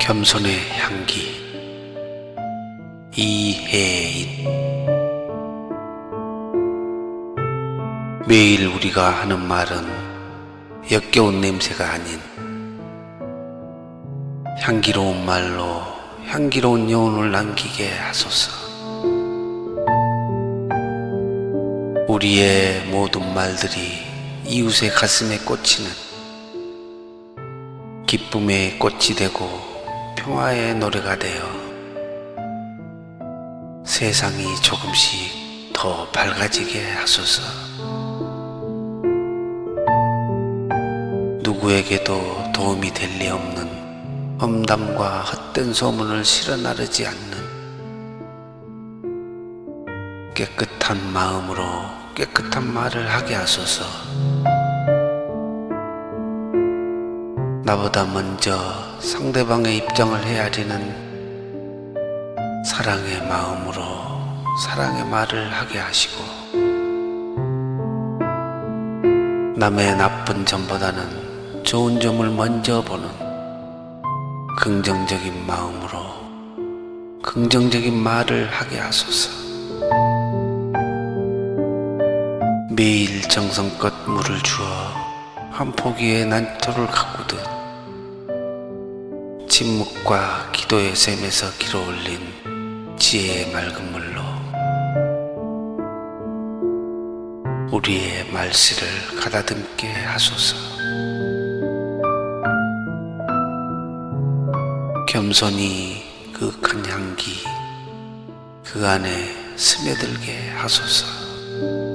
겸손의 향기 이혜인 매일 우리가 하는 말은 역겨운 냄새가 아닌 향기로운 말로 향기로운 여운을 남기게 하소서. 우리의 모든 말들이 이웃의 가슴에 꽂히는 기쁨의 꽃이 되고 평화의 노래가 되어 세상이 조금씩 더 밝아지게 하소서. 누구에게도 도움이 될 리 없는 험담과 헛된 소문을 실어 나르지 않는 깨끗한 마음으로 깨끗한 말을 하게 하소서. 나보다 먼저 상대방의 입장을 헤아리는 사랑의 마음으로 사랑의 말을 하게 하시고 남의 나쁜 점보다는 좋은 점을 먼저 보는 긍정적인 마음으로 긍정적인 말을 하게 하소서. 매일 정성껏 물을 주어 한 포기의 난토를 가꾸듯 침묵과 기도의 샘에서 길어올린 지혜의 맑은 물로 우리의 말씨를 가다듬게 하소서. 겸손히 그윽한 향기 그 안에 스며들게 하소서.